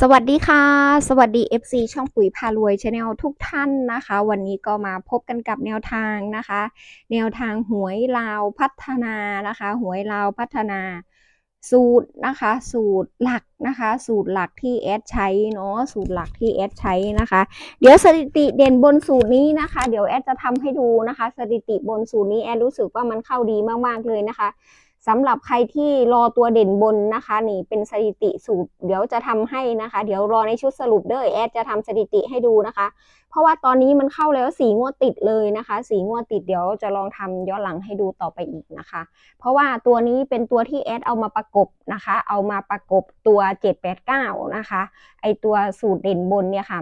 สวัสดีค่ะ สวัสดี FC ช่องปุ๋ยพารวยชาแนลทุกท่านนะคะ วันนี้ก็มาพบกันกับแนวทางนะคะ แนวทางหวยลาวพัฒนานะคะ หวยลาวพัฒนา สูตรนะคะ สูตรหลักนะคะ สูตรหลักที่แอดใช้เนาะสูตรหลักที่แอดใช้นะคะ เดี๋ยวสถิติเด่นบนสูตรนี้นะคะ เดี๋ยวแอดจะทำให้ดูนะคะ สถิติบนสูตรนี้แอดรู้สึกว่ามันเข้าดีมากๆเลยนะคะ สำหรับใครที่รอตัวเด่นบนนะคะ นี่เป็นสถิติสูตรเดี๋ยวจะทำให้นะคะ เดี๋ยวรอในชุดสรุปเด้อแอดจะทำสถิติให้ดูนะคะ เพราะว่าตอนนี้มันเข้าแล้วสีงวดติดเลยนะคะสีงวดติดเดี๋ยวจะลองทำย้อนหลังให้ดูต่อไปอีกนะคะ เพราะว่าตัวนี้เป็นตัวที่แอดเอามาประกบนะคะ เอามาประกบตัว 789 นะคะ ไอตัวสูตรเด่นบนเนี่ยค่ะ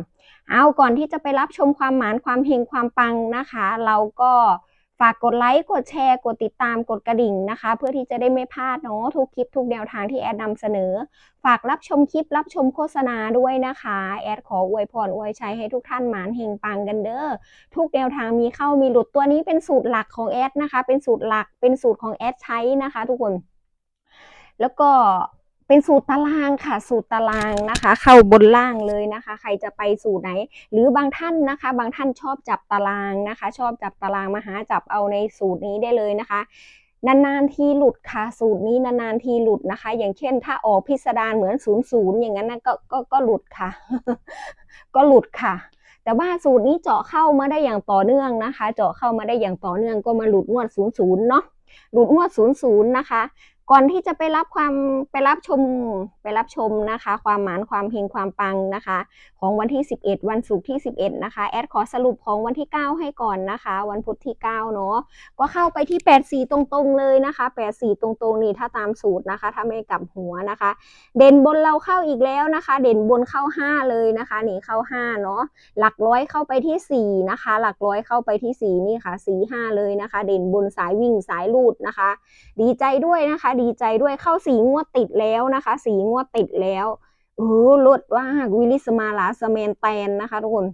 เอาก่อนที่จะไปรับชมความหมานความเฮงความปังนะคะ เราก็ ฝากกดไลค์กดแชร์ กดติดตามกดกระดิ่งนะคะ เพื่อที่จะได้ไม่พลาดเนาะทุกคลิปทุกแนวทางที่แอดนำเสนอ ฝากรับชมคลิปรับชมโฆษณาด้วยนะคะ แอดขออวยพรอวยชัยให้ทุกท่านหมานเฮงปังกันเด้อทุกแนวทางมีเข้ามีหลุดตัวนี้เป็นสูตรหลักของแอดนะคะ เป็นสูตรหลักเป็นสูตรของแอดใช้นะคะ ทุกคน แล้วก็ เป็นสูตรตารางค่ะ สูตรตารางนะคะ เข้าบนล่างเลยนะคะ ใครจะไปสูตรไหน หรือบางท่านนะคะ บางท่านชอบจับตารางนะคะ ชอบจับตารางมาหาจับเอาในสูตรนี้ได้เลยนะคะนานๆทีหลุดค่ะ สูตรนี้นานๆทีหลุดนะคะ อย่างเช่น ถ้าออกพิสดารเหมือนศูนย์ศูนย์อย่างนั้นนะก็ก็ก็หลุดค่ะ ก็หลุดค่ะ แต่ว่าสูตรนี้เจาะเข้ามาได้อย่างต่อเนื่องนะคะ เจาะเข้ามาได้อย่างต่อเนื่องก็มาหลุดงวดศูนย์ศูนย์เนาะหลุดงวดศูนย์ศูนย์นะคะ ก่อนที่จะไปรับความไปรับชมไปรับชมนะคะ ความหมานความเฮงความปังนะคะ ของวันที่ 11 วันศุกร์ที่ 11 นะคะ แอดขอสรุปของวันที่ 9 ให้ก่อนนะคะ วันพุธที่ 9 เนาะก็เข้าไปที่ 84 ตรงๆเลยนะคะ 84 ตรงๆนี่ถ้าตามสูตรนะคะ ถ้าไม่กลับหัวนะคะ เด่นบนเราเข้าอีกแล้วนะคะ เด่นบนเข้า 5 เลยนะคะนี่เข้า 5 เนาะหลักร้อยเข้าไปที่ 4 นะคะ หลักร้อยเข้าไปที่ 4 นี่ค่ะ 4 5 เลยนะคะ เด่นบนสายวิ่งสายลูดนะคะ ดีใจด้วยนะคะดีใจด้วยเข้าสีงวดติดแล้วนะคะ สีงวดติดแล้วเออลดว่ากวิลิสมาลาสเมนแตนนะคะทุกคน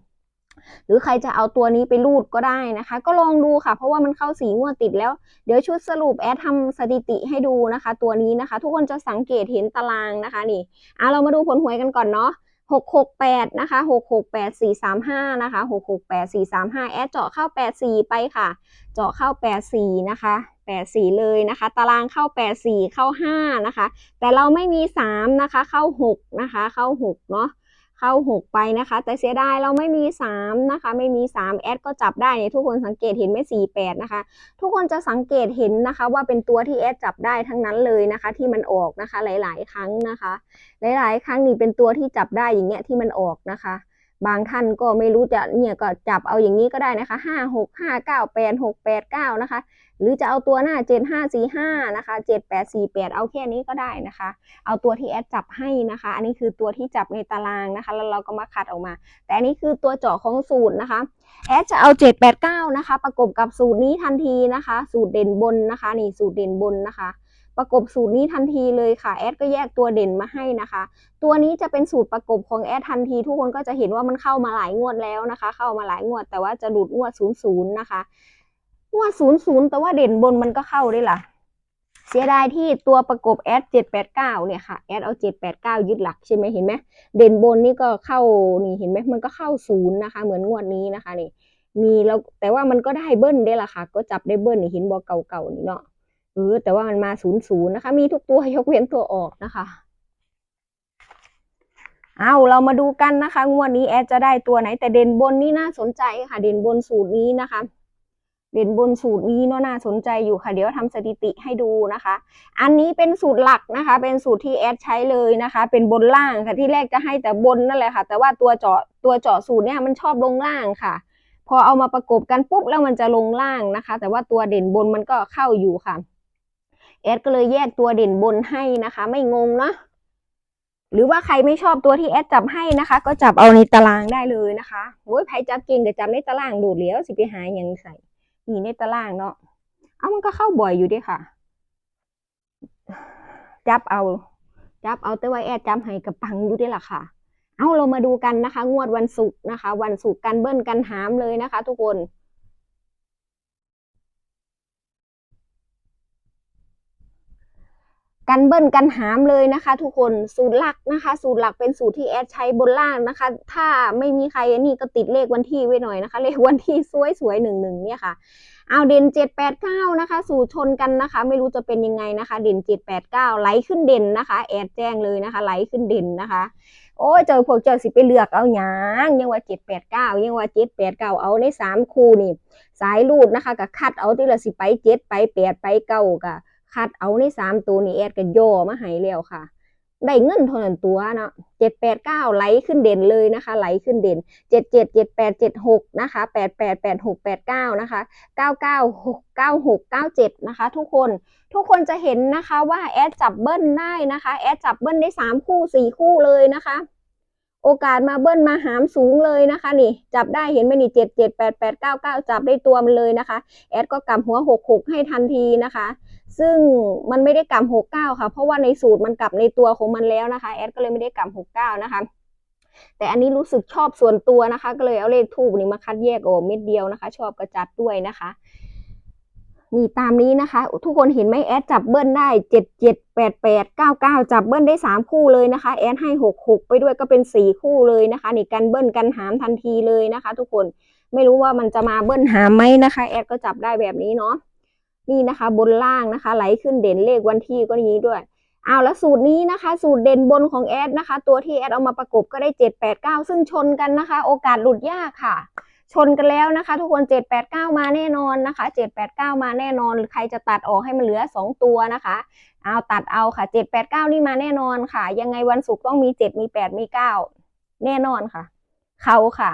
หรือใครจะเอาตัวนี้ไปรูดก็ได้นะคะ ก็ลองดูค่ะ เพราะว่ามันเข้าสีงวดติดแล้ว เดี๋ยวชุดสรุปแอดทำสถิติให้ดูนะคะ ตัวนี้นะคะ ทุกคนจะสังเกตเห็นตารางนะคะนี่อะเรามาดูผลหวยกันก่อนเนาะ หกหกแปดนะคะหกหกแปดสี่สามห้านะคะหกหกแปดสี่สามห้าแอดเจาะเข้าแปดสี่ไปค่ะ เจาะเข้าแปดสี่นะคะแปดสี่เลยนะคะ ตารางเข้าแปดสี่เข้าห้านะคะ แต่เราไม่มีสามนะคะ เข้าหกนะคะ เข้าหกเนาะ เข้าหกไปนะคะ แต่เสียดายเราไม่มีสามนะคะ ไม่มีสามแอดก็จับได้เนี่ยทุกคนสังเกตเห็นไหมสี่แปดนะคะ ทุกคนจะสังเกตเห็นนะคะ ว่าเป็นตัวที่แอดจับได้ทั้งนั้นเลยนะคะ ที่มันออกนะคะ หลาย ๆ ครั้งนะคะ หลาย ๆ ครั้งนี่เป็นตัวที่จับได้อย่างเงี้ยที่มันออกนะคะบางท่านก็ไม่รู้จะเนี่ยก็จับเอาอย่างนี้ก็ได้นะคะห้าหกห้าเก้าแปดหกแปดเก้านะคะ หรือจะเอาตัวหน้าเจ็ดห้าสี่ห้านะคะเจ็ดแปดสี่แปดเอาแค่นี้ก็ได้นะคะ เอาตัวที่แอดจับให้นะคะ อันนี้คือตัวที่จับในตารางนะคะ แล้วเราก็มาคัดออกมา แต่อันนี้คือตัวเจาะของสูตรนะคะ แอดจะเอา 789 นะคะ ประกบกับสูตรนี้ทันทีนะคะ สูตรเด่นบนนะคะ นี่สูตรเด่นบนนะคะ ประกบสูตรนี้ทันทีเลยค่ะ แอดก็แยกตัวเด่นมาให้นะคะ ตัวนี้จะเป็นสูตรประกบของแอดทันที ทุกคนก็จะเห็นว่ามันเข้ามาหลายงวดแล้วนะคะ เข้ามาหลายงวด แต่ว่าจะหลุดงวด00นะคะ งวด00แต่ว่าเด่นบนมันก็เข้าได้ล่ะ เสียดายที่ตัวประกบแอด789เนี่ยค่ะแอดเอา789ยึดหลักใช่ไหมเห็นไหมเด่นบนนี่ก็เข้านี่เห็นไหมมันก็เข้าศูนย์นะคะ เหมือนงวดนี้นะคะนี่มีแล้วแต่ว่ามันก็ได้เบิ้ลได้ล่ะค่ะ ก็จับได้เบิ้ลนี่เห็นบอเก่าๆนี่เนาะเออแต่ว่ามันมาศูนย์ศูนย์นะคะ มีทุกตัวยกเว้นตัวออกนะคะเอาเรามาดูกันนะคะงวดนี้แอดจะได้ตัวไหนแต่เด่นบนนี่น่าสนใจค่ะ เด่นบนสูตรนี้นะคะ เด่นบนสูตรนี้เนาะน่าสนใจอยู่ค่ะ เดี๋ยวทำสถิติให้ดูนะคะ อันนี้เป็นสูตรหลักนะคะ เป็นสูตรที่แอดใช้เลยนะคะ เป็นบนล่างค่ะที่แรกจะให้แต่บนนั่นแหละค่ะ แต่ว่าตัวเจาะตัวเจาะสูตรเนี่ยมันชอบลงล่างค่ะ พอเอามาประกบกันปุ๊บแล้วมันจะลงล่างนะคะ แต่ว่าตัวเด่นบนมันก็เข้าอยู่ค่ะแอดก็เลยแยกตัวเด่นบนให้นะคะ ไม่งงเนาะหรือว่าใครไม่ชอบตัวที่แอดจับให้นะคะ ก็จับเอาในตารางได้เลยนะคะโอ้ยใครจับเก่งก็จับในตารางดูดเหลียวสิไปหาอย่างใส่ นี่ในตารางเนาะ เอามันก็เข้าบ่อยอยู่ดิค่ะ จับเอา จับเอาแต่ว่าแอดจับให้กับปังอยู่ดิล่ะค่ะ เอาเรามาดูกันนะคะ งวดวันศุกร์นะคะ วันศุกร์กันเบิ้ลกันหามเลยนะคะ ทุกคน กันเบิ้ลกันหามเลยนะคะ ทุกคนสูตรหลักนะคะ สูตรหลักเป็นสูตรที่แอดใช้บนล่างนะคะ ถ้าไม่มีใครอันนี้ก็ติดเลขวันที่ไว้หน่อยนะคะ เลขวันที่สวยๆหนึ่งหนึ่งเนี่ยค่ะเอาเด่นเจ็ดแปดเก้านะคะ สูตรชนกันนะคะ ไม่รู้จะเป็นยังไงนะคะ เด่นเจ็ดแปดเก้าไหลขึ้นเด่นนะคะ แอดแจ้งเลยนะคะไหลขึ้นเด่นนะคะโอ้ยเจอพวกเจอสิไปเลือกเอาหยางยังว่าเจ็ดแปดเก้ายังว่าเจ็ดแปดเก้าเอาในสามคู่นี่ สายรูดนะคะก็คัดเอาที่ละสิไปเจ็ดไปแปดไปเก้าก็ คัดเอาในสามตัวนี่แอดก็ย่อมาให้แล้วค่ะ ได้เงินเท่านั้นตัวเนาะเจ็ดแปดเก้าไหลขึ้นเด่นเลยนะคะ ไหลขึ้นเด่นเจ็ดเจ็ดเจ็ดแปดเจ็ดหกนะคะแปดแปดแปดหกแปดเก้านะคะเก้าเก้าหกเก้าหกเก้าเจ็ดนะคะ ทุกคนทุกคนจะเห็นนะคะว่าแอดจับเบิ้ลได้นะคะ แอดจับเบิ้ลได้สามคู่สี่คู่เลยนะคะ โอกาสมาเบิ้ลมาหามสูงเลยนะคะนี่ จับได้เห็นไหมนี่เจ็ดเจ็ดแปดแปดเก้าเก้าจับได้ตัวมันเลยนะคะ แอดก็กำหัวหกหกให้ทันทีนะคะ ซึ่งมันไม่ได้กำหกเก้าค่ะ เพราะว่าในสูตรมันกลับในตัวของมันแล้วนะคะ แอดก็เลยไม่ได้กำหกเก้านะคะแต่อันนี้รู้สึกชอบส่วนตัวนะคะ ก็เลยเอาเลขทูบนี่มาคัดแยกออกเม็ดเดียวนะคะ ชอบกระจัดด้วยนะคะ นี่ตามนี้นะคะ ทุกคนเห็นไหมแอดจับเบิ้ลได้เจ็ดเจ็ดแปดแปดเก้าเก้าจับเบิ้ลได้สามคู่เลยนะคะ แอดให้หกหกไปด้วยก็เป็นสี่คู่เลยนะคะนี่กันเบิ้ลกันหามทันทีเลยนะคะ ทุกคนไม่รู้ว่ามันจะมาเบิ้ลหามไหมนะคะ แอดก็จับได้แบบนี้เนาะนี่นะคะ บนล่างนะคะ ไหลขึ้นเด่นเลขวันที่ก็นี้ด้วยเอาแล้วสูตรนี้นะคะ สูตรเด่นบนของแอดนะคะ ตัวที่แอดเอามาประกบก็ได้เจ็ดแปดเก้าซึ่งชนกันนะคะ โอกาสหลุดยากค่ะ ชนกันแล้วนะคะ ทุกคนเจ็ดแปดเก้ามาแน่นอนนะคะเจ็ดแปดเก้ามาแน่นอนใครจะตัดออกให้มันเหลือสองตัวนะคะเอาตัดเอาค่ะเจ็ดแปดเก้านี่มาแน่นอนค่ะ ยังไงวันศุกร์ต้องมีเจ็ดมีแปดมีเก้าแน่นอนค่ะ เขาค่ะ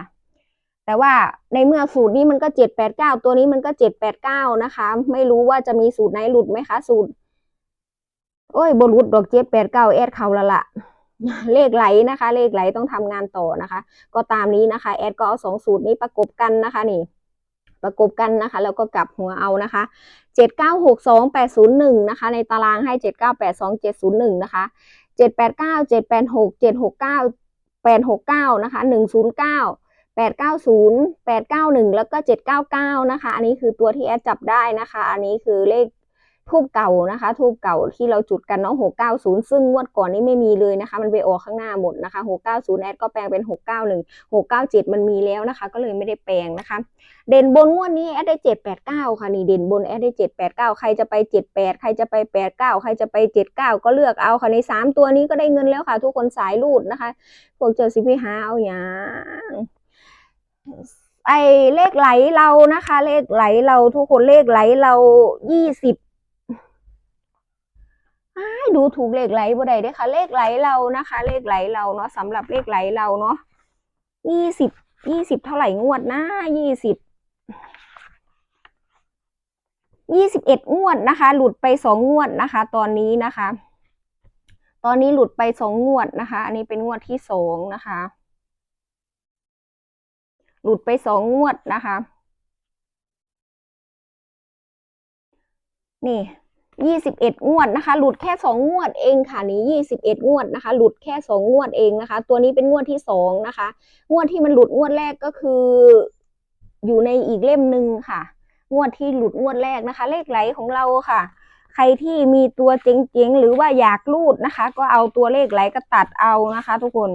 แต่ว่าในเมื่อสูตรนี้มันก็เจ็ดแปดเก้าตัวนี้มันก็เจ็ดแปดเก้านะคะ ไม่รู้ว่าจะมีสูตรไหนหลุดไหมคะ สูตร โอ้ยบรุษดอกเจ็ดแปดเก้าแอดเขาละละ เลขไหลนะคะ เลขไหลต้องทำงานต่อนะคะ ก็ตามนี้นะคะ แอดก็เอาสองสูตรนี้ประกบกันนะคะนี่ประกบกันนะคะ แล้วก็กลับหัวเอานะคะเจ็ดเก้าหกสองแปดศูนย์หนึ่งนะคะ ในตารางให้เจ็ดเก้าแปดสองเจ็ดศูนย์หนึ่งนะคะเจ็ดแปดเก้าเจ็ดแปดหกเจ็ดหกเก้าแปดหกเก้านะคะหนึ่งศูนย์เก้าแปดเก้าศูนย์แปดเก้าหนึ่งแล้วก็เจ็ดเก้าเก้านะคะ อันนี้คือตัวที่แอดจับได้นะคะ อันนี้คือเลข ทูบเก่านะคะทูบเก่าที่เราจุดกันเนาะหกเก้าศูนย์ซึ่งงวดก่อนนี้ไม่มีเลยนะคะ มันไปออกข้างหน้าหมดนะคะหกเก้าศูนย์แอดก็แปลงเป็นหกเก้าหนึ่งหกเก้าเจ็ดมันมีแล้วนะคะ ก็เลยไม่ได้แปลงนะคะ เด่นบนงวดนี้แอดได้เจ็ดแปดเก้าค่ะนี่เด่นบนแอดได้เจ็ดแปดเก้าใครจะไปเจ็ดแปดใครจะไปแปดเก้าใครจะไปเจ็ดเก้าก็เลือกเอาค่ะในสามตัวนี้ก็ได้เงินแล้วค่ะ ทุกคนสายรูดนะคะพวกเจอสิพี่หาเอาอย่างไอเลขไหลเรานะคะ เลขไหลเราทุกคนเลขไหลเรายี่สิบ ดูถูกเลขไหลบ่ได้เด้ค่ะ เลขไหลเรานะคะ เลขไหลเราเนาะสำหรับเลขไหลเราเนาะยี่สิบยี่สิบเท่าไหร่งวดนะยี่สิบยี่สิบเอ็ดงวดนะคะ หลุดไปสองงวดนะคะ ตอนนี้นะคะ ตอนนี้หลุดไปสองงวดนะคะ อันนี้เป็นงวดที่สองนะคะ หลุดไปสองงวดนะคะ นี่ ยี่สิบเอ็ดงวดนะคะ หลุดแค่สองงวดเองค่ะนี่ยี่สิบเอ็ดงวดนะคะ หลุดแค่สองงวดเองนะคะ ตัวนี้เป็นงวดที่สองนะคะ งวดที่มันหลุดงวดแรกก็คือ อยู่ในอีกเล่มหนึ่งค่ะ งวดที่หลุดงวดแรกนะคะ เลขไหลของเราค่ะ ใครที่มีตัวเจ๋งๆหรือว่าอยากรูดนะคะ ก็เอาตัวเลขไหลก็ตัดเอานะคะ ทุกคน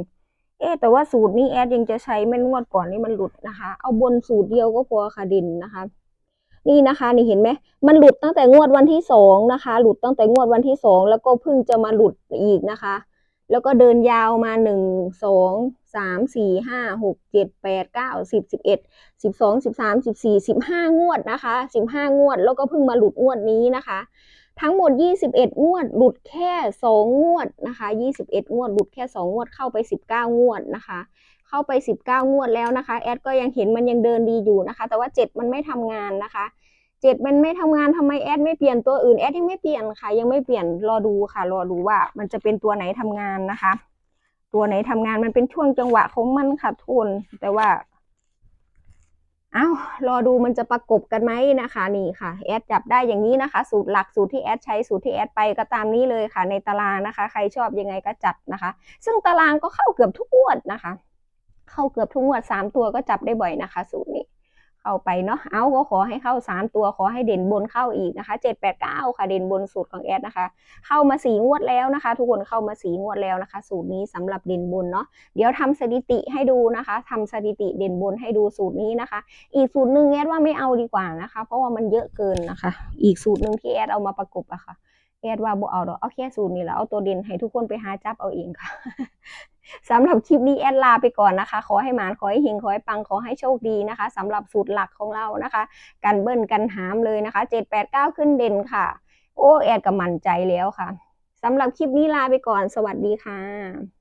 เอ๊แต่ว่าสูตรนี้แอดยังจะใช้ไม่งวดก่อนนี่มันหลุดนะคะ เอาบนสูตรเดียวก็พอค่ะดินนะคะ นี่นะคะนี่เห็นไหมมันหลุดตั้งแต่งวดวันที่สองนะคะ หลุดตั้งแต่งวดวันที่สองแล้วก็เพิ่งจะมาหลุดอีกนะคะ แล้วก็เดินยาวมาหนึ่งสองสามสี่ห้าหกเจ็ดแปดเก้าสิบสิบเอ็ดสิบสองสิบสามสิบสี่สิบห้างวดนะคะสิบห้างวด แล้วก็เพิ่งมาหลุดงวดนี้นะคะ ทั้งหมดยี่สิบเอ็ดงวด หลุดแค่สองงวดนะคะยี่สิบเอ็ดงวด หลุดแค่สองงวดเข้าไปสิบเก้างวดนะคะ เข้าไปสิบเก้างวดแล้วนะคะ แอดก็ยังเห็นมันยังเดินดีอยู่นะคะ แต่ว่าเจ็ดมันไม่ทำงานนะคะเจ็ดมันไม่ทำงานทำไมแอดไม่เปลี่ยนตัวอื่นแอดยังไม่เปลี่ยนค่ะ ยังไม่เปลี่ยนรอดูค่ะ รอดูว่ามันจะเป็นตัวไหนทำงานนะคะ ตัวไหนทำงานมันเป็นช่วงจังหวะของมันค่ะทุนแต่ว่าอ้าวรอดูมันจะประกบกันไหมนะคะนี่ค่ะแอดจับได้อย่างนี้นะคะ สูตรหลักสูตรที่แอดใช้สูตรที่แอดไปก็ตามนี้เลยค่ะ ในตารางนะคะ ใครชอบยังไงก็จัดนะคะ ซึ่งตารางก็เข้าเกือบทุกงวดนะคะ เข้าเกือบทุกงวดสามตัวก็จับได้บ่อยนะคะ สูตรนี้ เข้าไปเนาะเอาก็ขอให้เข้าสามตัวขอให้เด่นบนเข้าอีกนะคะเจ็ดแปดเก้าค่ะเด่นบนสูตรของแอดนะคะ เข้ามาสีงวดแล้วนะคะ ทุกคนเข้ามาสีงวดแล้วนะคะ สูตรนี้สำหรับเด่นบนเนาะเดี๋ยวทำสถิติให้ดูนะคะทำสถิติเด่นบนให้ดูสูตรนี้นะคะ อีกสูตรหนึ่งแอดว่าไม่เอาดีกว่านะคะ เพราะว่ามันเยอะเกินนะคะ อีกสูตรหนึ่งที่แอดเอามาประกบอะค่ะแอดว่าบ่เอาดอกเอาแค่สูตรนี้แล้วเอาตัวเด่นให้ทุกคนไปหาจับเอาเองค่ะ สำหรับคลิปนี้แอดลาไปก่อนนะคะ ขอให้หมานขอให้เฮงขอให้ปังขอให้โชคดีนะคะสำหรับสูตรหลักของเรานะคะ กันเบิ้ลกันหามเลยนะคะเจ็ดแปดเก้าขึ้นเด่นค่ะ โอ้แอดก็มั่นใจแล้วค่ะสำหรับคลิปนี้ลาไปก่อน สวัสดีค่ะ